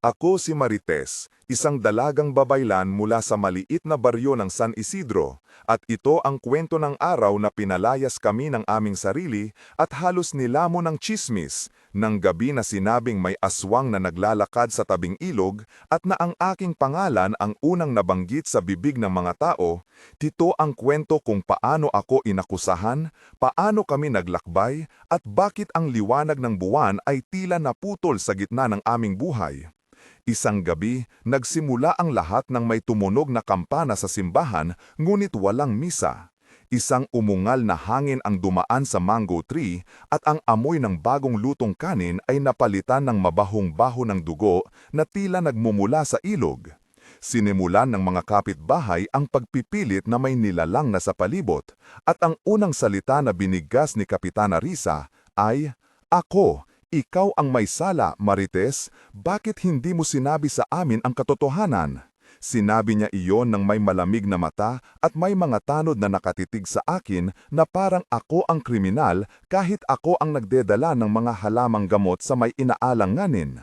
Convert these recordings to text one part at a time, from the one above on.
Ako si Marites, isang dalagang babaylan mula sa maliit na baryo ng San Isidro, at ito ang kwento ng araw na pinalayas kami ng aming sarili at halos nilamo ng chismis, ng gabi na sinabing may aswang na naglalakad sa tabing ilog at na ang aking pangalan ang unang nabanggit sa bibig ng mga tao, tito ang kwento kung paano ako inakusahan, paano kami naglakbay, at bakit ang liwanag ng buwan ay tila naputol sa gitna ng aming buhay. Isang gabi, nagsimula ang lahat ng may tumunog na kampana sa simbahan ngunit walang misa. Isang umungal na hangin ang dumaan sa mango tree at ang amoy ng bagong lutong kanin ay napalitan ng mabahong-baho ng dugo na tila nagmumula sa ilog. Sinimulan ng mga kapitbahay ang pagpipilit na may nilalang na sa palibot at ang unang salita na binigkas ni Kapitana Risa ay, Ako, ikaw ang may sala, Marites, bakit hindi mo sinabi sa amin ang katotohanan? Sinabi niya iyon ng may malamig na mata at may mga tanod na nakatitig sa akin na parang ako ang kriminal kahit ako ang nagdedala ng mga halamang gamot sa may inaalanganin.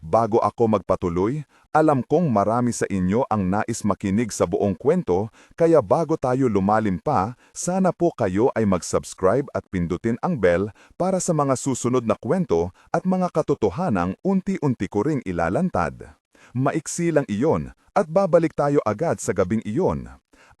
Bago ako magpatuloy, alam kong marami sa inyo ang nais makinig sa buong kwento, kaya bago tayo lumalim pa, sana po kayo ay mag-subscribe at pindutin ang bell para sa mga susunod na kwento at mga katotohanang unti-unti ko ring ilalantad. Maiksi lang iyon at babalik tayo agad sa gabing iyon.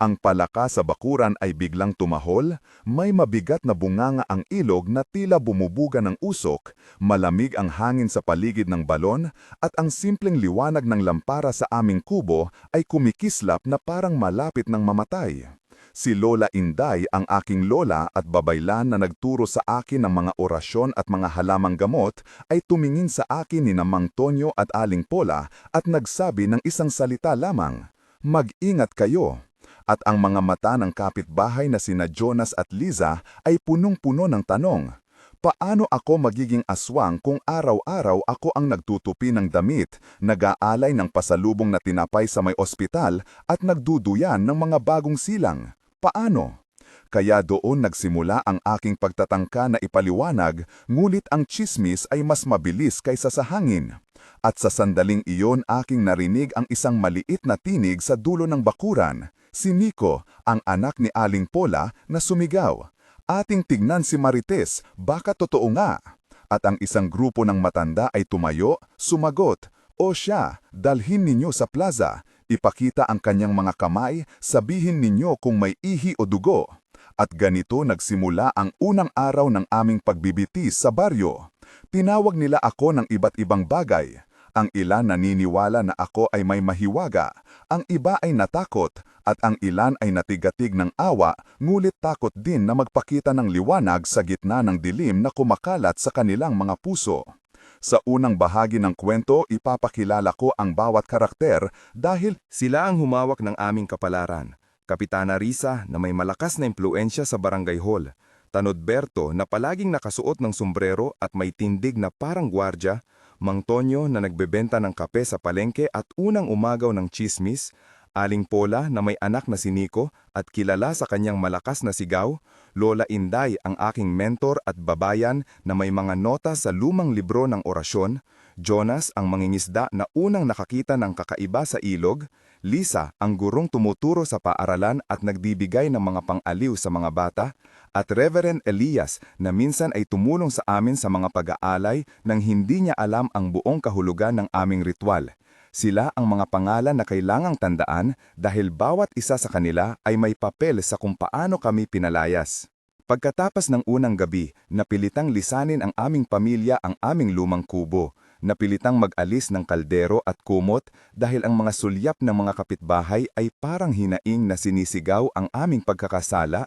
Ang palaka sa bakuran ay biglang tumahol, may mabigat na bunganga ang ilog na tila bumubuga ng usok, malamig ang hangin sa paligid ng balon, at ang simpleng liwanag ng lampara sa aming kubo ay kumikislap na parang malapit ng mamatay. Si Lola Inday ang aking lola at babaylan na nagturo sa akin ng mga orasyon at mga halamang gamot ay tumingin sa akin ni na Mang Tonyo at Aling Pola at nagsabi ng isang salita lamang, Mag-ingat kayo at ang mga mata ng kapitbahay na sina Jonas at Liza ay punong-puno ng tanong. Paano ako magiging aswang kung araw-araw ako ang nagtutupi ng damit, nag-aalay ng pasalubong na tinapay sa may ospital at nagduduyan ng mga bagong silang? Paano? Kaya doon nagsimula ang aking pagtatangka na ipaliwanag, ngulit ang chismis ay mas mabilis kaysa sa hangin. At sa sandaling iyon aking narinig ang isang maliit na tinig sa dulo ng bakuran. Si Nico, ang anak ni Aling Pola, na sumigaw. Ating tignan si Marites, baka totoo nga. At ang isang grupo ng matanda ay tumayo, sumagot, O siya, dalhin ninyo sa plaza, ipakita ang kanyang mga kamay, sabihin ninyo kung may ihi o dugo. At ganito nagsimula ang unang araw ng aming pagbibitis sa baryo. Tinawag nila ako ng iba't ibang bagay. Ang ilan naniniwala na ako ay may mahiwaga, ang iba ay natakot, at ang ilan ay natigatig ng awa, ngulit takot din na magpakita ng liwanag sa gitna ng dilim na kumakalat sa kanilang mga puso. Sa unang bahagi ng kwento, ipapakilala ko ang bawat karakter dahil Sila ang humawak ng aming kapalaran. Kapitana Risa na may malakas na impluensya sa barangay hall. Tanodberto na palaging nakasuot ng sombrero at may tindig na parang gwardya. Mang Tonyo na nagbebenta ng kape sa palengke at unang umagaw ng chismis. Aling Pola na may anak na si Nico at kilala sa kanyang malakas na sigaw. Lola Inday ang aking mentor at babayan na may mga nota sa lumang libro ng orasyon. Jonas ang mangingisda na unang nakakita ng kakaiba sa ilog. Lisa ang gurong tumuturo sa paaralan at nagbibigay ng mga pang-aliw sa mga bata, at Reverend Elias na minsan ay tumulong sa amin sa mga pag-aalay nang hindi niya alam ang buong kahulugan ng aming ritual. Sila ang mga pangalan na kailangang tandaan dahil bawat isa sa kanila ay may papel sa kung paano kami pinalayas. Pagkatapos ng unang gabi, napilitang lisanin ang aming pamilya ang aming lumang kubo. Napilitang mag-alis ng kaldero at kumot dahil ang mga sulyap ng mga kapitbahay ay parang hinaing na sinisigaw ang aming pagkakasala.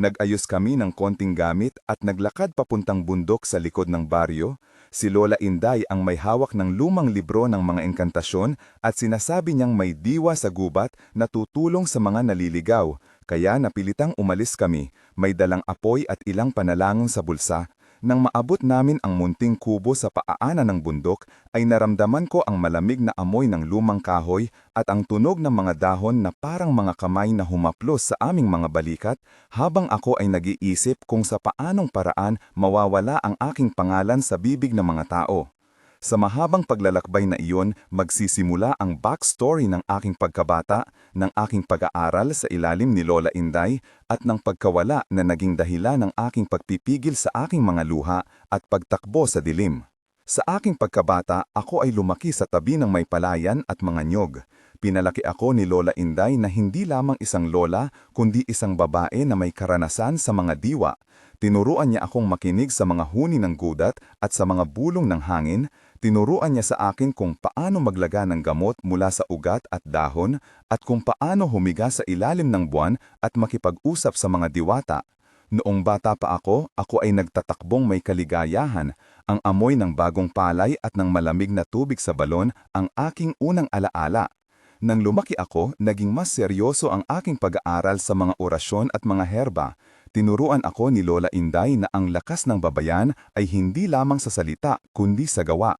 Nag-ayos kami ng konting gamit at naglakad papuntang bundok sa likod ng baryo. Si Lola Inday ang may hawak ng lumang libro ng mga engkantasyon at sinasabi niyang may diwa sa gubat na tutulong sa mga naliligaw. Kaya napilitang umalis kami, may dalang apoy at ilang panalangin sa bulsa. Nang maabot namin ang munting kubo sa paaanan ng bundok, ay naramdaman ko ang malamig na amoy ng lumang kahoy at ang tunog ng mga dahon na parang mga kamay na humaplos sa aming mga balikat habang ako ay nag-iisip kung sa paanong paraan mawawala ang aking pangalan sa bibig ng mga tao. Sa mahabang paglalakbay na iyon, magsisimula ang backstory ng aking pagkabata, ng aking pag-aaral sa ilalim ni Lola Inday, at ng pagkawala na naging dahilan ng aking pagpipigil sa aking mga luha at pagtakbo sa dilim. Sa aking pagkabata, ako ay lumaki sa tabi ng may palayan at mga nyog. Pinalaki ako ni Lola Inday na hindi lamang isang lola, kundi isang babae na may karanasan sa mga diwa. Tinuruan niya akong makinig sa mga huni ng gudat at sa mga bulong ng hangin. Tinuruan niya sa akin kung paano maglaga ng gamot mula sa ugat at dahon at kung paano humiga sa ilalim ng buwan at makipag-usap sa mga diwata. Noong bata pa ako, ako ay nagtatakbong may kaligayahan. Ang amoy ng bagong palay at ng malamig na tubig sa balon ang aking unang alaala. Nang lumaki ako, naging mas seryoso ang aking pag-aaral sa mga orasyon at mga herba. Tinuruan ako ni Lola Inday na ang lakas ng babayan ay hindi lamang sa salita, kundi sa gawa.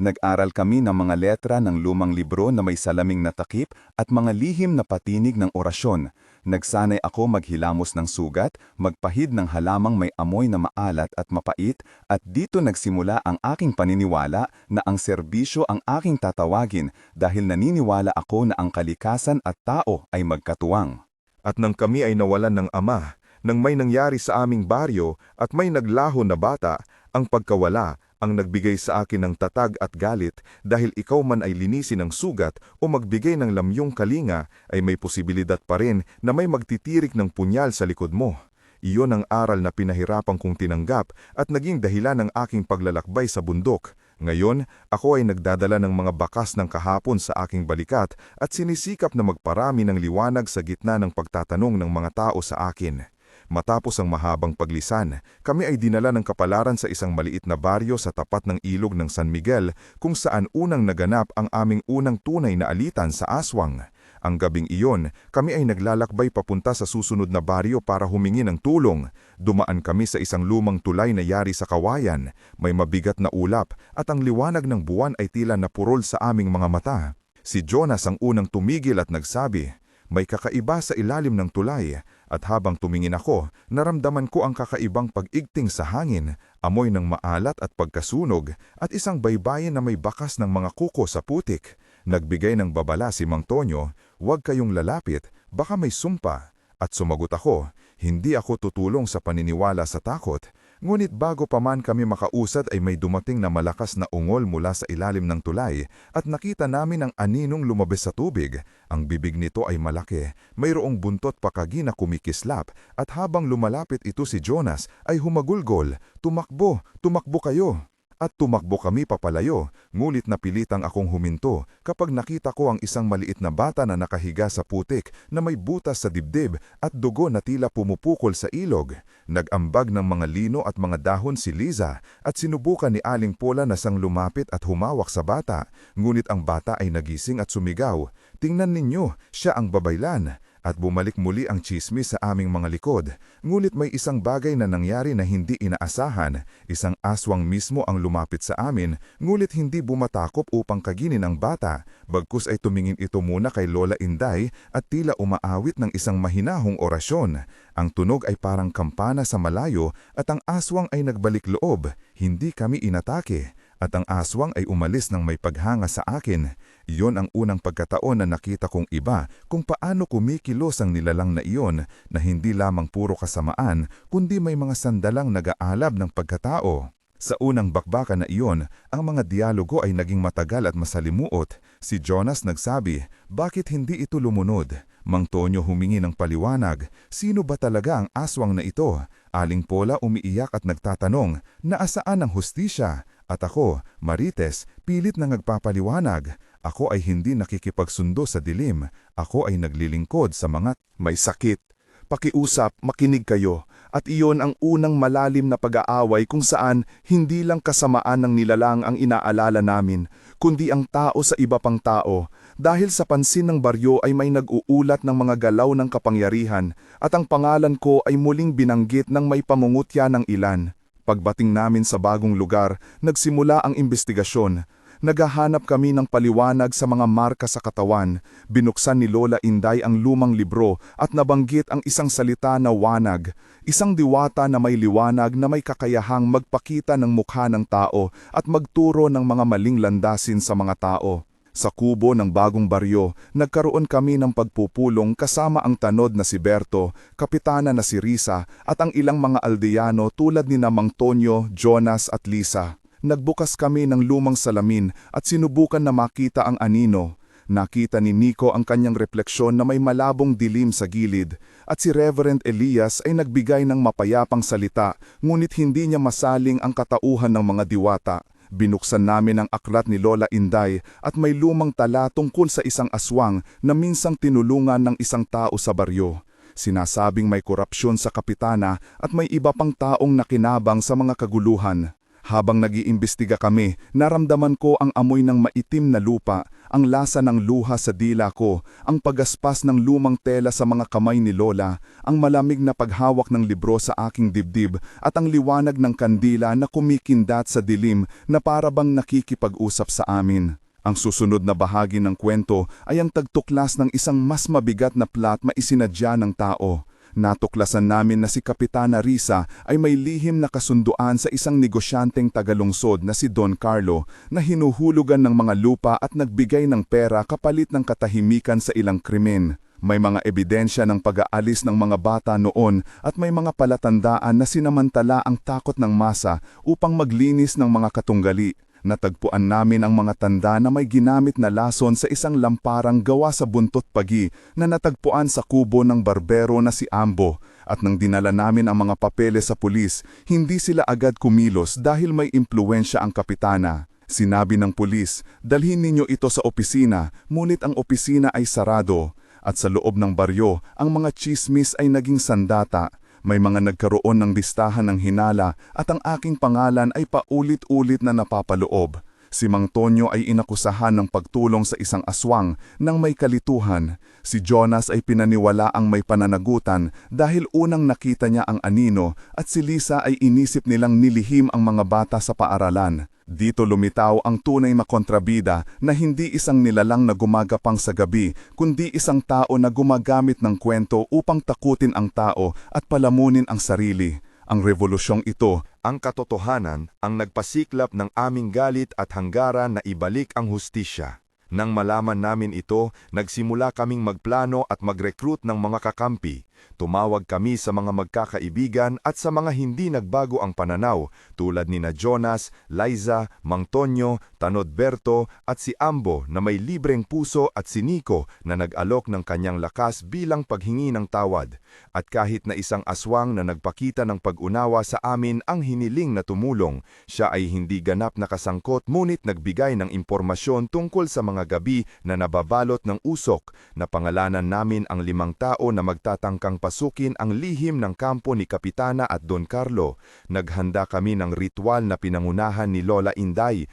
Nag-aral kami ng mga letra ng lumang libro na may salaming na takip at mga lihim na patinig ng orasyon. Nagsanay ako maghilamos ng sugat, magpahid ng halamang may amoy na maalat at mapait, at dito nagsimula ang aking paniniwala na ang serbisyo ang aking tatawagin dahil naniniwala ako na ang kalikasan at tao ay magkatuwang. At nang kami ay nawalan ng ama, nang may nangyari sa aming baryo at may naglaho na bata, ang pagkawala ang nagbigay sa akin ng tatag at galit dahil ikaw man ay linisin ng sugat o magbigay ng lamyong kalinga ay may posibilidad pa rin na may magtitirik ng punyal sa likod mo. Iyon ang aral na pinahirapan kong tinanggap at naging dahilan ng aking paglalakbay sa bundok. Ngayon, ako ay nagdadala ng mga bakas ng kahapon sa aking balikat at sinisikap na magparami ng liwanag sa gitna ng pagtatanong ng mga tao sa akin. Matapos ang mahabang paglisan, kami ay dinala ng kapalaran sa isang maliit na baryo sa tapat ng ilog ng San Miguel kung saan unang naganap ang aming unang tunay na alitan sa aswang. Ang gabing iyon, kami ay naglalakbay papunta sa susunod na baryo para humingi ng tulong. Dumaan kami sa isang lumang tulay na yari sa kawayan, may mabigat na ulap at ang liwanag ng buwan ay tila napurol sa aming mga mata. Si Jonas ang unang tumigil at nagsabi, may kakaiba sa ilalim ng tulay at habang tumingin ako, naramdaman ko ang kakaibang pag-igting sa hangin, amoy ng maalat at pagkasunog at isang baybayin na may bakas ng mga kuko sa putik. Nagbigay ng babala si Mang Tonyo, huwag kayong lalapit, baka may sumpa. At sumagot ako, hindi ako tutulong sa paniniwala sa takot. Ngunit bago pa man kami makausad ay may dumating na malakas na ungol mula sa ilalim ng tulay at nakita namin ang aninong lumabas sa tubig. Ang bibig nito ay malaki, mayroong buntot pakagi na kumikislap at habang lumalapit ito si Jonas ay humagulgol, tumakbo, tumakbo kayo. At tumakbo kami papalayo, ngulit napilitang akong huminto kapag nakita ko ang isang maliit na bata na nakahiga sa putik na may butas sa dibdib at dugo na tila pumupukol sa ilog. Nag-ambag ng mga lino at mga dahon si Liza at sinubukan ni Aling Pola na sang lumapit at humawak sa bata. Ngunit ang bata ay nagising at sumigaw, Tingnan ninyo, siya ang babaylan at bumalik muli ang chismis sa aming mga likod. Ngunit may isang bagay na nangyari na hindi inaasahan. Isang aswang mismo ang lumapit sa amin, ngulit hindi bumatakop upang kaginin ang bata. Bagkus ay tumingin ito muna kay Lola Inday at tila umaawit ng isang mahinahong orasyon. Ang tunog ay parang kampana sa malayo at ang aswang ay nagbalik loob. Hindi kami inatake at ang aswang ay umalis ng may paghanga sa akin. Iyon ang unang pagkataon na nakita kong iba kung paano kumikilos ang nilalang na iyon na hindi lamang puro kasamaan kundi may mga sandalang nag-aalab ng pagkatao. Sa unang bakbakan na iyon, ang mga dialogo ay naging matagal at masalimuot. Si Jonas nagsabi, bakit hindi ito lumunod? Mang Tonyo humingi ng paliwanag, sino ba talaga ang aswang na ito? Aling Pola umiiyak at nagtatanong, naasaan ang hustisya? At ako, Marites, pilit na nagpapaliwanag. Ako ay hindi nakikipagsundo sa dilim. Ako ay naglilingkod sa mga may sakit. Pakiusap, makinig kayo. At iyon ang unang malalim na pag-aaway kung saan hindi lang kasamaan ng nilalang ang inaalala namin, kundi ang tao sa iba pang tao. Dahil sa pansin ng baryo ay may nag-uulat ng mga galaw ng kapangyarihan at ang pangalan ko ay muling binanggit ng may pamungutya ng ilan. Pagbating namin sa bagong lugar, nagsimula ang investigasyon. Naghahanap kami ng paliwanag sa mga marka sa katawan. Binuksan ni Lola Inday ang lumang libro at nabanggit ang isang salita na wanag. Isang diwata na may liwanag na may kakayahang magpakita ng mukha ng tao at magturo ng mga maling landasin sa mga tao. Sa kubo ng bagong baryo, nagkaroon kami ng pagpupulong kasama ang tanod na si Berto, kapitana na si Risa at ang ilang mga aldeano tulad ni Namang Tonyo, Jonas at Lisa. Nagbukas kami ng lumang salamin at sinubukan na makita ang anino. Nakita ni Nico ang kanyang refleksyon na may malabong dilim sa gilid at si Reverend Elias ay nagbigay ng mapayapang salita ngunit hindi niya masaling ang katauhan ng mga diwata. Binuksan namin ang aklat ni Lola Inday at may lumang tala tungkol sa isang aswang na minsang tinulungan ng isang tao sa baryo. Sinasabing may korupsyon sa kapitana at may iba pang taong nakinabang sa mga kaguluhan. Habang nag-iimbestiga kami, naramdaman ko ang amoy ng maitim na lupa, ang lasa ng luha sa dila ko, ang pagaspas ng lumang tela sa mga kamay ni Lola, ang malamig na paghawak ng libro sa aking dibdib, at ang liwanag ng kandila na kumikindat sa dilim na parabang nakikipag-usap sa amin. Ang susunod na bahagi ng kwento ay ang tagtuklas ng isang mas mabigat na plot maisinadya ng tao. Natuklasan namin na si Kapitana Risa ay may lihim na kasunduan sa isang negosyanteng tagalungsod na si Don Carlo na hinuhulugan ng mga lupa at nagbigay ng pera kapalit ng katahimikan sa ilang krimen. May mga ebidensya ng pag-aalis ng mga bata noon at may mga palatandaan na sinamantala ang takot ng masa upang maglinis ng mga katunggali. Natagpuan namin ang mga tanda na may ginamit na lason sa isang lamparang gawa sa buntot pagi na natagpuan sa kubo ng barbero na si Ambo at nang dinala namin ang mga papeles sa pulis, hindi sila agad kumilos dahil may impluensya ang kapitana. Sinabi ng pulis, dalhin ninyo ito sa opisina, ngunit ang opisina ay sarado. At sa loob ng baryo, ang mga chismis ay naging sandata. May mga nagkaroon ng listahan ng hinala at ang aking pangalan ay paulit-ulit na napapaloob. Si Mang Tonyo ay inakusahan ng pagtulong sa isang aswang nang may kalituhan. Si Jonas ay pinaniwala ang may pananagutan dahil unang nakita niya ang anino at si Lisa ay inisip nilang nilihim ang mga bata sa paaralan. Dito lumitaw ang tunay na kontrabida na hindi isang nilalang na gumagapang sa gabi, kundi isang tao na gumagamit ng kwento upang takutin ang tao at palamunin ang sarili. Ang revolusyong ito, Ang katotohanan ang nagpasiklap ng aming galit at hanggaran na ibalik ang hustisya. Nang malaman namin ito, nagsimula kaming magplano at mag-recruit ng mga kakampi. Tumawag kami sa mga magkakaibigan at sa mga hindi nagbago ang pananaw tulad ni na Jonas, Liza, Mang Tonyo, Tanod Berto at si Ambo na may libreng puso at si Nico na nag-alok ng kanyang lakas bilang paghingi ng tawad. At kahit na isang aswang na nagpakita ng pag-unawa sa amin ang hiniling na tumulong, siya ay hindi ganap na kasangkot ngunit nagbigay ng impormasyon tungkol sa mga gabi na nababalot ng usok na pangalanan namin ang limang tao na magtatangkang pasukin ang lihim ng kampo ni Kapitana at Don Carlo. Naghanda kami ng ritual na pinangunahan ni Lola Inday.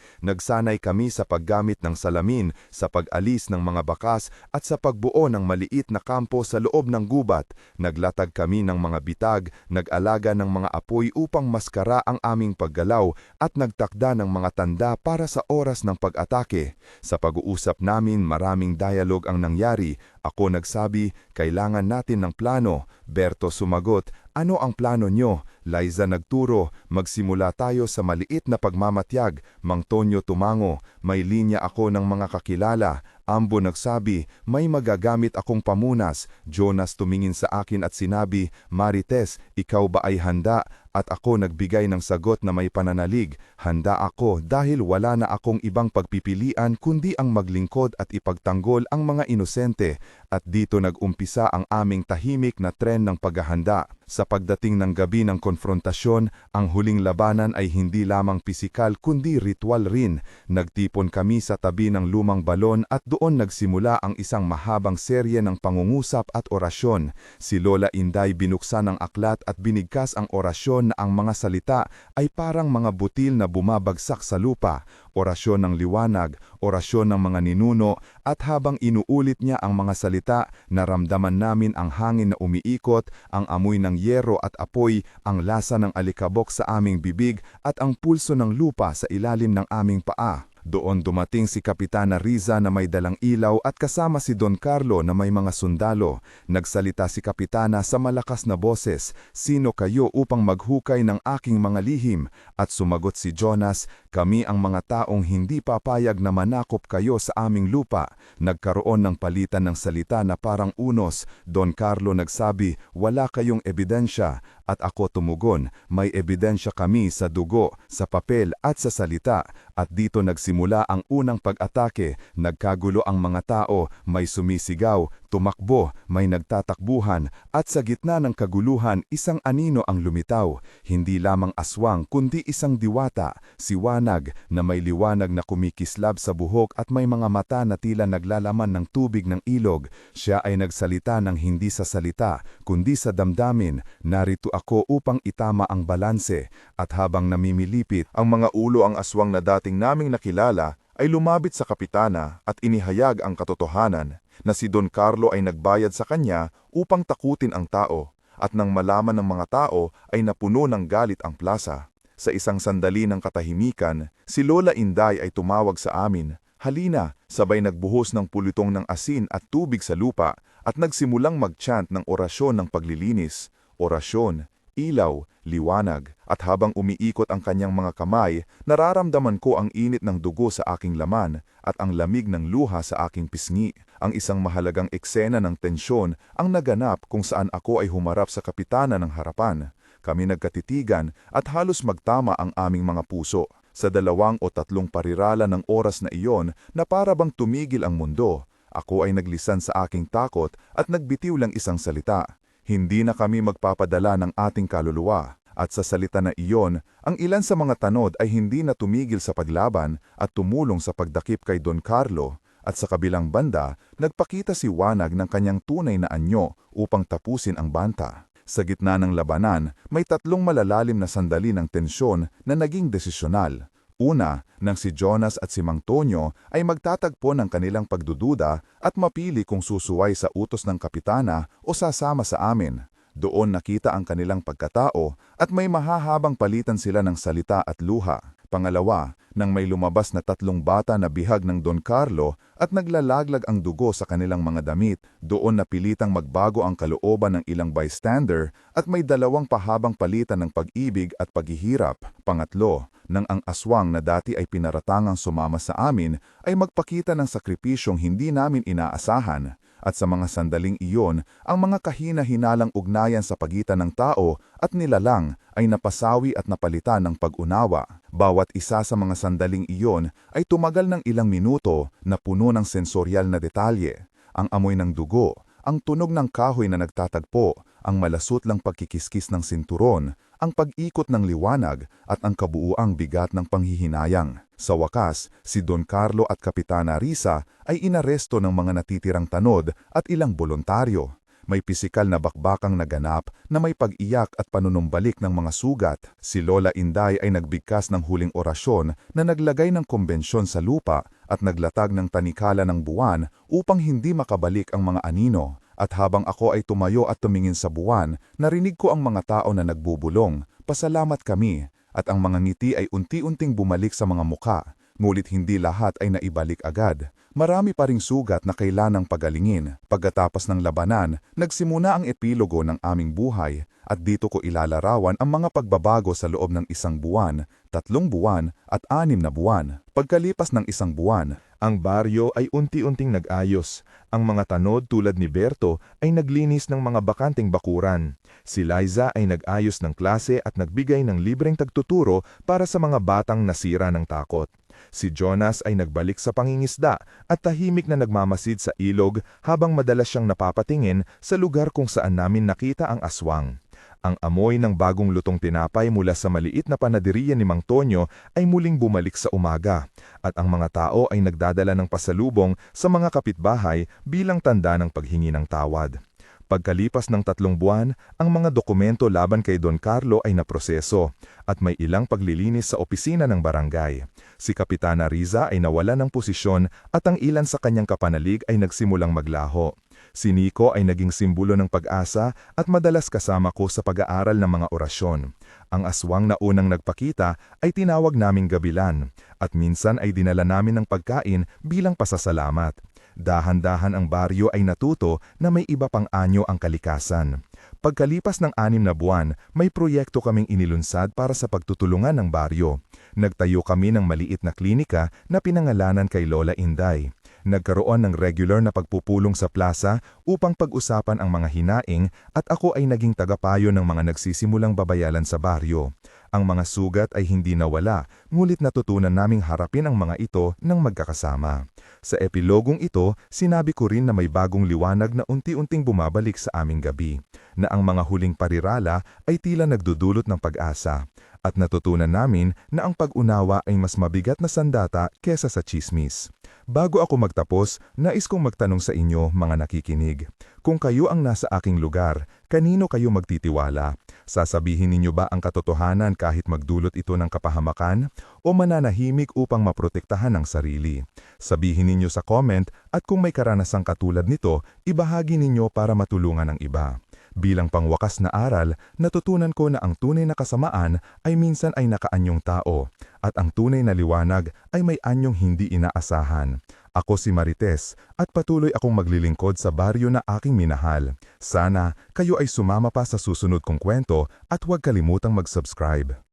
Nagsanay kami sa paggamit ng salamin, sa pag-alis ng mga bakas at sa pagbuo ng maliit na kampo sa loob ng gubat. Naglatag kami ng mga bitag, nag-alaga ng mga apoy upang maskara ang aming paggalaw at nagtakda ng mga tanda para sa oras ng pag-atake. Sa pag-uusap namin maraming dialog ang nangyari. Ako nagsabi, kailangan natin ng plano. Berto sumagot, ano ang plano nyo? Liza nagturo, magsimula tayo sa maliit na pagmamatyag. Mang Tonyo tumango, may linya ako ng mga kakilala. Ambo nagsabi, may magagamit akong pamunas. Jonas tumingin sa akin at sinabi, Marites, ikaw ba ay handa? At ako nagbigay ng sagot na may pananalig. Handa ako dahil wala na akong ibang pagpipilian kundi ang maglingkod at ipagtanggol ang mga inosente. At dito nag-umpisa ang aming tahimik na tren ng paghahanda. Sa pagdating ng gabi ng konfrontasyon, ang huling labanan ay hindi lamang pisikal kundi ritual rin. Nagtipon kami sa tabi ng lumang balon at doon nagsimula ang isang mahabang serye ng pangungusap at orasyon. Si Lola Inday binuksan ang aklat at binigkas ang orasyon na ang mga salita ay parang mga butil na bumabagsak sa lupa. Orasyon ng liwanag, orasyon ng mga ninuno, at habang inuulit niya ang mga salita, naramdaman namin ang hangin na umiikot, ang amoy ng yero at apoy, ang lasa ng alikabok sa aming bibig at ang pulso ng lupa sa ilalim ng aming paa. Doon dumating si Kapitana Riza na may dalang ilaw at kasama si Don Carlo na may mga sundalo. Nagsalita si Kapitana sa malakas na boses, Sino kayo upang maghukay ng aking mga lihim? At sumagot si Jonas, Kami ang mga taong hindi papayag na manakop kayo sa aming lupa. Nagkaroon ng palitan ng salita na parang unos. Don Carlo nagsabi, Wala kayong ebidensya. At ako tumugon, may ebidensya kami sa dugo, sa papel at sa salita. At dito nagsimula ang unang pag-atake. Nagkagulo ang mga tao, may sumisigaw, tumakbo, may nagtatakbuhan, at sa gitna ng kaguluhan, isang anino ang lumitaw. Hindi lamang aswang, kundi isang diwata, si Wanag, na may liwanag na kumikislab sa buhok at may mga mata na tila naglalaman ng tubig ng ilog. Siya ay nagsalita ng hindi sa salita, kundi sa damdamin. Narito ako upang itama ang balanse. At habang namimilipit, Ang mga ulo ang aswang na dating naming nakilala ay lumabit sa kapitana at inihayag ang katotohanan na si Don Carlo ay nagbayad sa kanya upang takutin ang tao at nang malaman ng mga tao ay napuno ng galit ang plaza. Sa isang sandali ng katahimikan, si Lola Inday ay tumawag sa amin, Halina, sabay nagbuhos ng pulitong ng asin at tubig sa lupa at nagsimulang mag-chant ng orasyon ng paglilinis, orasyon, ilaw, liwanag, at habang umiikot ang kanyang mga kamay, nararamdaman ko ang init ng dugo sa aking laman at ang lamig ng luha sa aking pisngi. Ang isang mahalagang eksena ng tensyon ang naganap kung saan ako ay humarap sa kapitana ng harapan. Kami nagkatitigan at halos magtama ang aming mga puso. Sa dalawang o tatlong parirala ng oras na iyon na para bang tumigil ang mundo, ako ay naglisan sa aking takot at nagbitiw lang isang salita. Hindi na kami magpapadala ng ating kaluluwa. At sa salita na iyon, ang ilan sa mga tanod ay hindi na tumigil sa paglaban at tumulong sa pagdakip kay Don Carlo. At sa kabilang banda, nagpakita si Wanag ng kanyang tunay na anyo upang tapusin ang banta. Sa gitna ng labanan, may tatlong malalalim na sandali ng tensyon na naging desisyonal. Una, nang si Jonas at si Mang Tonyo ay magtatagpo ng kanilang pagdududa at mapili kung susuway sa utos ng kapitana o sasama sa amin. Doon nakita ang kanilang pagkatao at may mahahabang palitan sila ng salita at luha. Pangalawa, nang may lumabas na tatlong bata na bihag ng Don Carlo at naglalaglag ang dugo sa kanilang mga damit, doon napilitang magbago ang kalooban ng ilang bystander at may dalawang pahabang palitan ng pag-ibig at paghihirap. Pangatlo, nang ang aswang na dati ay pinaratangang sumama sa amin ay magpakita ng sakripisyong hindi namin inaasahan. At sa mga sandaling iyon, ang mga kahina-hinalang ugnayan sa pagitan ng tao at nilalang ay napasawi at napalitan ng pag-unawa. Bawat isa sa mga sandaling iyon ay tumagal ng ilang minuto na puno ng sensoryal na detalye. Ang amoy ng dugo, ang tunog ng kahoy na nagtatagpo, ang malasutlang pagkikiskis ng sinturon, ang pag-ikot ng liwanag at ang kabuuang bigat ng panghihinayang. Sa wakas, si Don Carlo at Kapitana Risa ay inaresto ng mga natitirang tanod at ilang voluntaryo. May pisikal na bakbakang naganap na may pag-iyak at panunumbalik ng mga sugat. Si Lola Inday ay nagbigkas ng huling orasyon na naglagay ng kombensyon sa lupa at naglatag ng tanikala ng buwan upang hindi makabalik ang mga anino. At habang ako ay tumayo at tumingin sa buwan, narinig ko ang mga tao na nagbubulong, pasalamat kami, at ang mga ngiti ay unti-unting bumalik sa mga muka, ngulit hindi lahat ay naibalik agad. Marami pa ring sugat na kailanang pagalingin. Pagkatapos ng labanan, nagsimuna ang epilogo ng aming buhay at dito ko ilalarawan ang mga pagbabago sa loob ng isang buwan, tatlong buwan at anim na buwan. Pagkalipas ng isang buwan, Ang baryo ay unti-unting nag-ayos. Ang mga tanod tulad ni Berto ay naglinis ng mga bakanteng bakuran. Si Liza ay nag-ayos ng klase at nagbigay ng libreng tagtuturo para sa mga batang nasira ng takot. Si Jonas ay nagbalik sa pangingisda at tahimik na nagmamasid sa ilog habang madalas siyang napapatingin sa lugar kung saan namin nakita ang aswang. Ang amoy ng bagong lutong tinapay mula sa maliit na panadiriya ni Mang Tonyo ay muling bumalik sa umaga at ang mga tao ay nagdadala ng pasalubong sa mga kapitbahay bilang tanda ng paghingi ng tawad. Pagkalipas ng tatlong buwan, ang mga dokumento laban kay Don Carlo ay naproseso at may ilang paglilinis sa opisina ng barangay. Si Kapitana Riza ay nawala ng posisyon at ang ilan sa kanyang kapanalig ay nagsimulang maglaho. Si Nico ay naging simbolo ng pag-asa at madalas kasama ko sa pag-aaral ng mga orasyon. Ang aswang na unang nagpakita ay tinawag naming gabilan at minsan ay dinala namin ng pagkain bilang pasasalamat. Dahan-dahan ang baryo ay natuto na may iba pang anyo ang kalikasan. Pagkalipas ng anim na buwan, may proyekto kaming inilunsad para sa pagtutulungan ng baryo. Nagtayo kami ng maliit na klinika na pinangalanan kay Lola Inday. Nagkaroon ng regular na pagpupulong sa plaza upang pag-usapan ang mga hinaing at ako ay naging tagapayo ng mga nagsisimulang babayalan sa baryo. Ang mga sugat ay hindi nawala, ngulit natutunan naming harapin ang mga ito ng magkakasama. Sa epilogong ito, sinabi ko rin na may bagong liwanag na unti-unting bumabalik sa aming gabi, na ang mga huling parirala ay tila nagdudulot ng pag-asa, at natutunan namin na ang pag-unawa ay mas mabigat na sandata kesa sa chismis. Bago ako magtapos, nais kong magtanong sa inyo, mga nakikinig. Kung kayo ang nasa aking lugar, kanino kayo magtitiwala? Sasabihin ninyo ba ang katotohanan kahit magdulot ito ng kapahamakan? O mananahimik upang maprotektahan ang sarili? Sabihin ninyo sa comment at kung may karanasang katulad nito, ibahagi ninyo para matulungan ang iba. Bilang pangwakas na aral, natutunan ko na ang tunay na kasamaan ay minsan ay nakaanyong tao, at ang tunay na liwanag ay may anyong hindi inaasahan. Ako si Marites, at patuloy akong maglilingkod sa baryo na aking minahal. Sana kayo ay sumama pa sa susunod kong kwento at huwag kalimutang mag-subscribe.